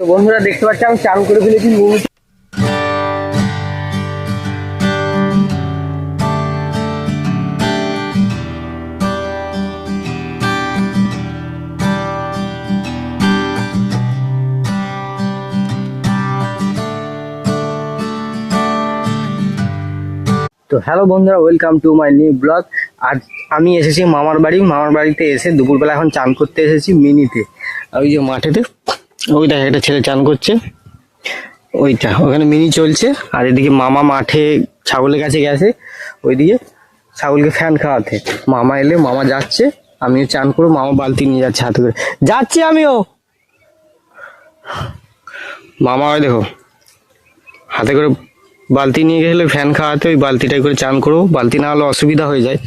তো বন্ধুরা দেখতে পাচ্ছি, আমি চান করে ফেলেছি তো হ্যালো বন্ধুরা welcome to my new blog আজ আমি এসেছি মামার বাড়ি। মামার বাড়িতে এসে দুপুরবেলা এখন চান করতে এসেছি মিনিতে। ওই যে মাঠেতে। ওইটা একটা ছেলে চান করছে। ওইটা, ওখানে মিনি চলছে, আর এদিকে মামা মাঠে ছাগলের কাছে গেছে, ওইদিকে ছাগলকে ফ্যান খাওয়াতে। মামা এলে, মামা যাচ্ছে, আমিও চান করে মামা বালতি নিয়ে যাচ্ছে হাতে করে। যাচ্ছি আমিও! মামা, ওই দেখো, হাতে করে বালতি নিয়ে গেলে ফ্যান খাওয়াতে, ওই বালতিটাই করে চান করব। বালতি না হলে অসুবিধা হয়ে যায়।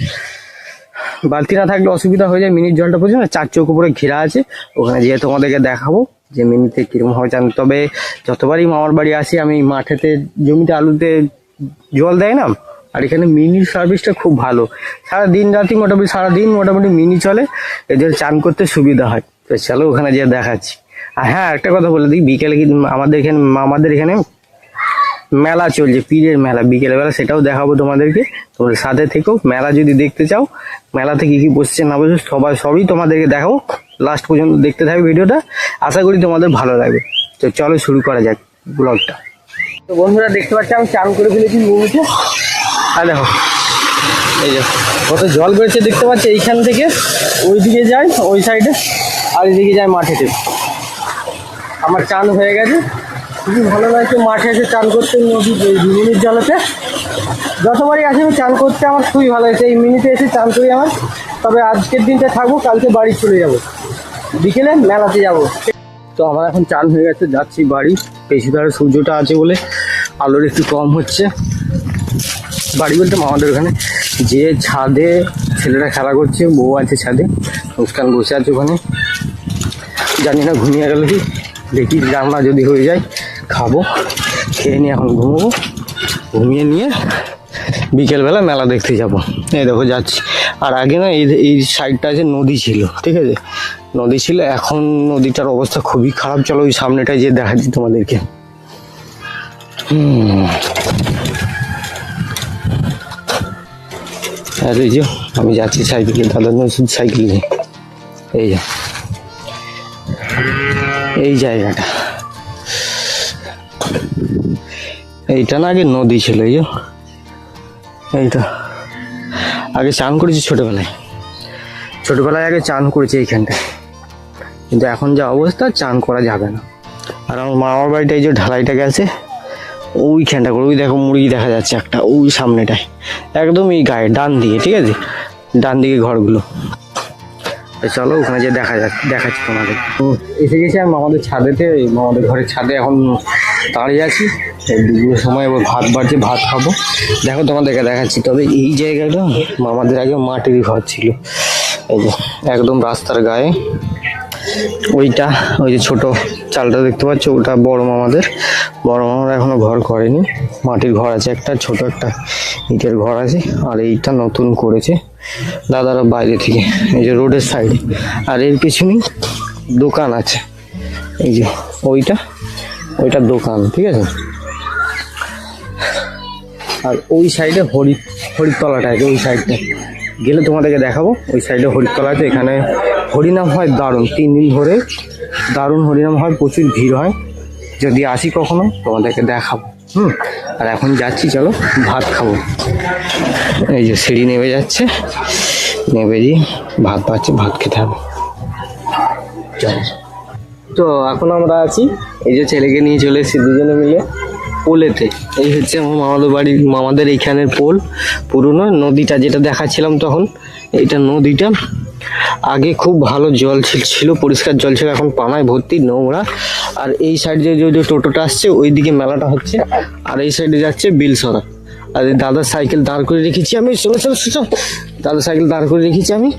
বালতি না থাকলে অসুবিধা হয়ে যায়, মিনির জলটা পড়ছে না, চার চৌক উপরে ঘেরা আছে, ওখানে যেয়ে তোমাদেরকে দেখাবো। যে মিনিতে কীরকম হয় চান তবে যতবারই মামার বাড়ি আসি, আমি মাঠেতে, জমিতে আলুতে জল দেয় না? আর এখানে মিনির সার্ভিসটা খুব ভালো। সারা দিন রাতি মোটামুটি সারা দিন মোটামুটি মিনি চলে। এদের চান করতে সুবিধা হয়। তো চলো ওখানে যেয়ে দেখাচ্ছি। আর হ্যাঁ একটা কথা বলে দিই, বিকেলে কিন্তু আমাদের এখানে আমাদের এখানে মেলা চলছে, পীরের মেলা। বিকেল বেলা সেটাও দেখাবো তোমাদেরকে। তোমরা সাথে থেকেও মেলা যদি দেখতে চাও, মেলাতে কি কি বসছে না বসছে, সবাই, সবই তোমাদেরকে দেখাবো। লাস্ট পর্যন্ত দেখতে থাকবে ভিডিওটা। আশা করি তোমাদের ভালো লাগবে। তো চলো শুরু করা যাক ব্লগটা। তো বন্ধুরা, দেখতে পাচ্ছি আমি চান করে ফেলেছি মুমিতে আর দেখো, এই যে কত জল বেরোচ্ছে দেখতে পাচ্ছি, এইখান থেকে ওই দিকে যায়, ওই সাইডে আর এদিকে যায় মাঠেতে আমার চান হয়ে গেছে। খুবই ভালো লাগছে, মাঠে এসে চান করতে নদী মিনির জলেতে। যতবারই আসি আমি চান করতে, আমার খুবই ভালো লাগছে। এই মিনিতে এসে চান করি আমার। তবে আজকের দিনটা থাকব কালকে বাড়ি চলে যাব। বিকেলে মেলাতে যাব। তো আমার এখন চান হয়ে গেছে, যাচ্ছি বাড়ি। বেশি ধারে সূর্যটা আছে বলে আলোর একটু কম হচ্ছে। বাড়ি বলতে আমাদের ওখানে। যে ছাদে ছেলেরা খেলা করছে, বউ আছে ছাদে, মুস্কান বসে আছে ওখানে। জানি না ঘুমিয়ে গেল কি। দেখি রান্না যদি হয়ে যায়, খাব। খেয়ে নিয়ে এখন ঘুমোবো। ঘুমিয়ে নিয়ে বিকেলবেলা মেলা দেখতে যাব। এই দেখো, যাচ্ছি। আর আগে না এই এই সাইডটা আছে নদী ছিল, ঠিক আছে? নদী ছিল, এখন নদীটার অবস্থা খুবই খারাপ। চলো ওই সামনেটায় যে দেখাচ্ছি তোমাদেরকে। আর এই যে, আমি যাচ্ছি সাইকেলে। দাদা শুধু সাইকেল নিয়ে এই যে। এই জায়গাটা। এইটা না আগে নদী ছিল, এই যে। এইটা। আগে চান করেছি ছোটোবেলায়। ছোটোবেলায় আগে চান করেছি এইখানটায়। কিন্তু এখন যা অবস্থা, চান করা যাবে না। আর আমার মামার বাড়িটা এই যে ঢালাইটা গেছে, ওইখানটা করে। ওই দেখো মুরগি দেখা যাচ্ছে একটা, ওই সামনেটায়। একদম এই গায়ে, ডান দিকে, ঠিক আছে? ডান দিকে ঘরগুলো। চলো, ওখানে যে দেখা যাচ্ছে দেখাচ্ছি তোমাদের। এসে গেছি আমি আমাদের ছাদেতে এই আমাদের ঘরের ছাদে এখন দাঁড়িয়ে আছি। দুপুরের সময় এবার ভাত বাড়ছে, ভাত খাব। দেখো তোমাদেরকে দেখাচ্ছি। তবে এই জায়গাটা আমাদের আগে মাটিরই ঘর ছিল। এই যে একদম রাস্তার গায়ে। ওইটা, ওই যে ছোট চালটা দেখতে পাচ্ছ, ওটা বড় মামাদের। বড় মামারা এখনও ঘর করেনি। মাটির ঘর আছে একটা, ছোট একটা ইটের ঘর আছে, আর এইটা নতুন করেছে দাদারা বাইরে থেকে। এই যে রোডের সাইডে। আর এর পিছনেই দোকান আছে। এই যে ওইটা ওইটা দোকান, ঠিক আছে? আর ওই সাইডে হরি হরিতলাটা আছে, ওই সাইডটা। গেলে তোমাদেরকে দেখাবো, ওই সাইডে হরিতলা আছে, এখানে হরিনাম হয় দারুণ। তিন দিন ধরে দারুণ হরিনাম হয়, প্রচুর ভিড় হয়। যদি আসি কখনো, তোমাদেরকে দেখাবো। হুম, আর এখন যাচ্ছি, চলো, ভাত খাব। এই যে সিঁড়ি নেমে যাচ্ছে। নেমে দিয়ে ভাত পাচ্ছে ভাত খেতে হবে। চলো। তো এখন আমরা আছি, এই যে ছেলেকে নিয়ে চলে এসেছি দুজনে মিলে। পোলেতে এই হচ্ছে আমার মামাদের বাড়ির, মামাদের এইখানের পোল। পুরনো নদীটা যেটা দেখাচ্ছিলাম তখন এটা নদীটা। আগে খুব ভালো জল ছিল পরিষ্কার জল ছিল, এখন পানায় ভর্তি, নোংরা। আর এই সাইডে যে যে টোটোটা আসছে ওই দিকে মেলাটা হচ্ছে। আর এই সাইডে যাচ্ছে বিলসরা। আর দাদার সাইকেল দাঁড় করে রেখেছি আমি। চলো চলো চলো দাদার সাইকেল দাঁড় করে রেখেছি আমি।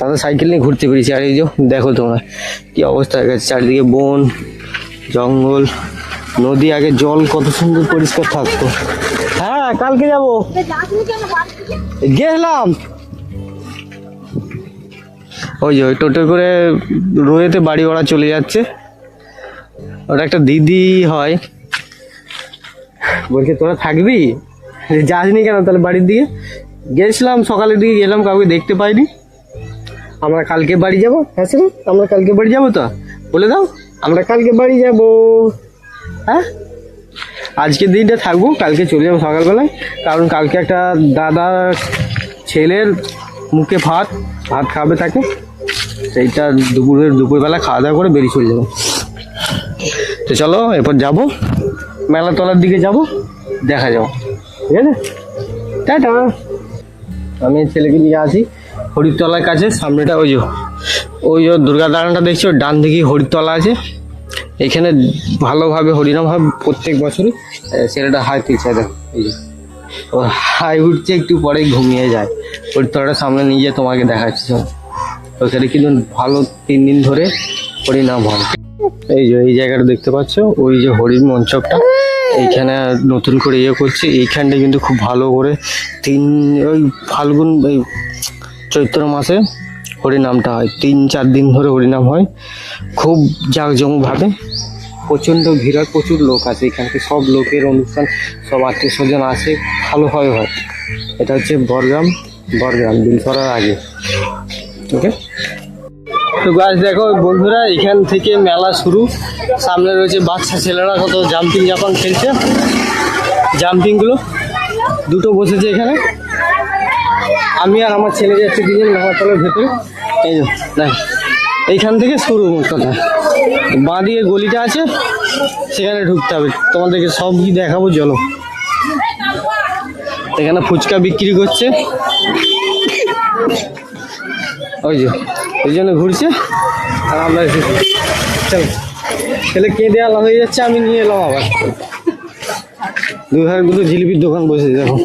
দাদা সাইকেল নিয়ে ঘুরতে পেরেছি আর এই যে, দেখো তোমরা, কি অবস্থা হয়ে গেছে। চারিদিকে বন, জঙ্গল। নদী আগে জল কত সুন্দর পরিষ্কার থাকতো। হ্যাঁ কালকে যাব। গেলাম। ওই যে ওই টোটো করে রোয়েতে বাড়ি ওরা চলে যাচ্ছে। ওটা একটা দিদি হয়। বলছে, তোরা থাকবি? যাসনি কেন? তাহলে বাড়ির দিকে। গেছিলাম, সকালের দিকে গেলাম, কাউকে দেখতে পাইনি। আমরা কালকে বাড়ি যাব হ্যাঁ আমরা কালকে বাড়ি যাব তো? বলে দাও, আমরা কালকে বাড়ি যাব। হ্যাঁ? আজকের দিনটা থাকব কালকে চলে যাব সকালবেলায়। কারণ কালকে একটা দাদা ছেলের মুখে ভাত ভাত খাবে তাকে। সেইটা দুপুরের দুপুরবেলা খাওয়া দাওয়া করে বেরিয়ে চলে যাব। তো চলো, এরপর যাব। মেলা তলার দিকে যাব, দেখা যাব। ঠিক আছে? টাটা। আমি ছেলেকে নিয়ে আসি হরিতলার কাছে, সামনেটা ওই যে ওই যে দুর্গা দালানটা দেখছ? ডান দিকে হরিতলা আছে। এখানে ভালোভাবে হরিনাম হয় প্রত্যেক বছরই। ছেলেটা হাই তুলছে দেখো, এই যে। ও হাই উঠছে, একটু পরে ঘুমিয়ে যায়। হরিতলাটা সামনে নিয়ে যেয়ে তোমাকে দেখাচ্ছি। ওখানে কিন্তু ভালো তিন দিন ধরে হরিনাম হয়। এই যে, এই জায়গাটা দেখতে পাচ্ছ? ওই যে হরিণ মঞ্চপটা। এইখানে নতুন করে ইয়ে করছে। এইখানটা কিন্তু খুব ভালো করে তিন, ওই ফাল্গুন, এই চৈত্র মাসে হরিনামটা হয়। তিন, চার দিন ধরে হরিনাম হয়। খুব জাঁকজমকভাবে। প্রচণ্ড ভিড় হয়, প্রচুর লোক আছে এখানকে সব লোকের অনুষ্ঠান, সব আত্মীয় স্বজন আসে ভালোভাবে হয় এটা হচ্ছে বরগ্রাম বরগ্রাম বিলসরার আগে। ওকে তো গাছ দেখো বন্ধুরা, এখান থেকে মেলা শুরু। সামনে রয়েছে বাচ্চা ছেলেরা কত জাম্পিং জাপান খেলছে। জাম্পিংগুলো দুটো বসেছে এখানে। আমি আর আমার ছেলে যাচ্ছি দুজন মেলাতলার ভেতরে। এই যে, দেখ, এইখান থেকে শুরু কথা। বাঁ দিকে গলিটা আছে, সেখানে ঢুকতে হবে। তোমাদেরকে সব কি দেখাবো, চলো। এখানে ফুচকা বিক্রি করছে। ওই যে, ওই জন্য ঘুরছে। আর আমরা এসেছি চলো। ছেলে কেঁদে আলাদা হয়ে যাচ্ছে, আমি নিয়ে এলাম আবার। দুধারে দুটো জিলিপির দোকান বসেছে দেখো।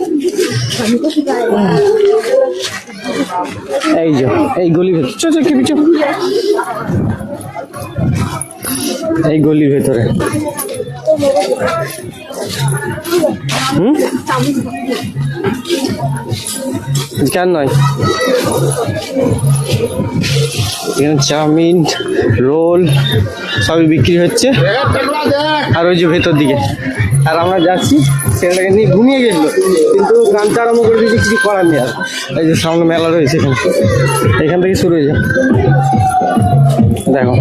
এই যে, এই গলি ভেতর। এই গলির ভেতরে। হুম? কেন নয়? এখানে চাউমিন, রোল সবই বিক্রি হচ্ছে। আর ওই যে ভেতর দিকে। আর আমরা যাচ্ছি ছেলেটাকে নিয়ে ঘুমিয়ে গেছিল কিন্তু কানটা আরম্ভ করে দিয়েছি, কিছু করার নেই আর। এই যে সামনে মেলা রয়েছে এখানে। এখান থেকে শুরু হয়ে যায় দেখো।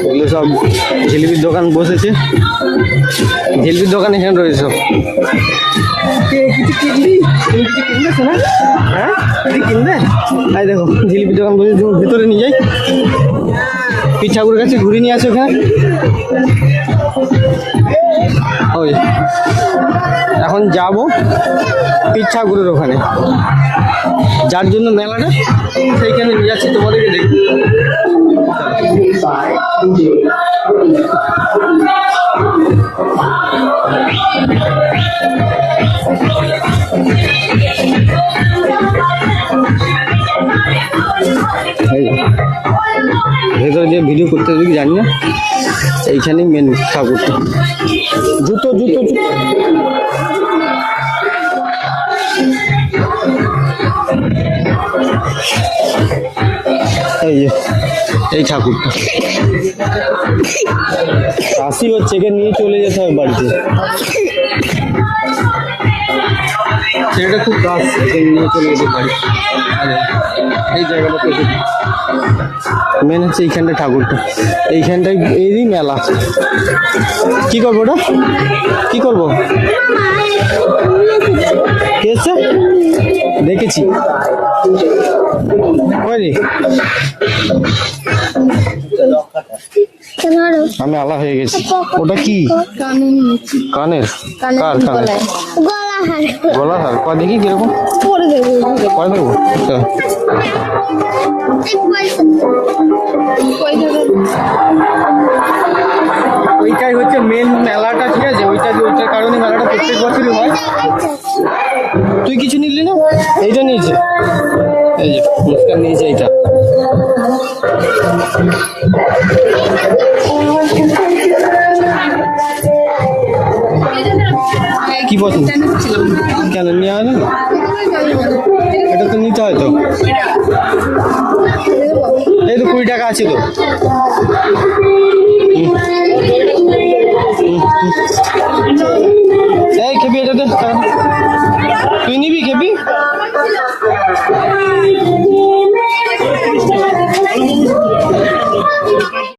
এগুলো সব জিলিপির দোকান বসেছে। জিলিপির দোকান এখানে রয়েছে সব। হ্যাঁ? কিনবে তাই দেখো জিলিপির দোকান বসে ভেতরে নিয়ে যাই। ঠাকুরের কাছে ঘুরে নিয়ে আসো ওখানে ওই, এখন যাব পীর ঠাকুরের ওখানে যার জন্য মেলাটা সেইখানে নিয়ে যাচ্ছি, তোমাদেরকে দেখি এই যে। ভেতরে যে ভিডিও করতে কি জানি না? এইখানেই মেন ঠাকুরটা। জুতো জুতো এই যে এই ঠাকুরটা। কাশি হচ্ছে একে নিয়ে চলে যেতে হবে বাড়িতে। ছেলেটা খুব কাজ একে নিয়ে চলে যেতে আরে, এই জায়গাটা মেন হচ্ছে এইখানটা ঠাকুরটা। এইখানটায় এরই মেলা। কি করব ওটা? কি করব? এসছে? দেখেছি। আমি আলা হয়ে গেছি। ওটা কি? কানে কানের। কার কানের? গলা হার গলা হার দেখি কীরকম? পরে দেবো। কয় দেবো? আচ্ছা। ওইটাই হচ্ছে মেন মেলাটা, ঠিক আছে? ওইটা ওইটার কারণে মেলাটা প্রত্যেক বছরই হয়। তুই কিছু নিলি না? এইটা নিয়েছে। এই যে মুস্কান নিয়েছে এইটা। কি পছন্দ কেন নিয়ে হলো না এটা তো নিতে হয় তো। এই তো কুড়ি টাকা আছে তো এই খেবি এটা তো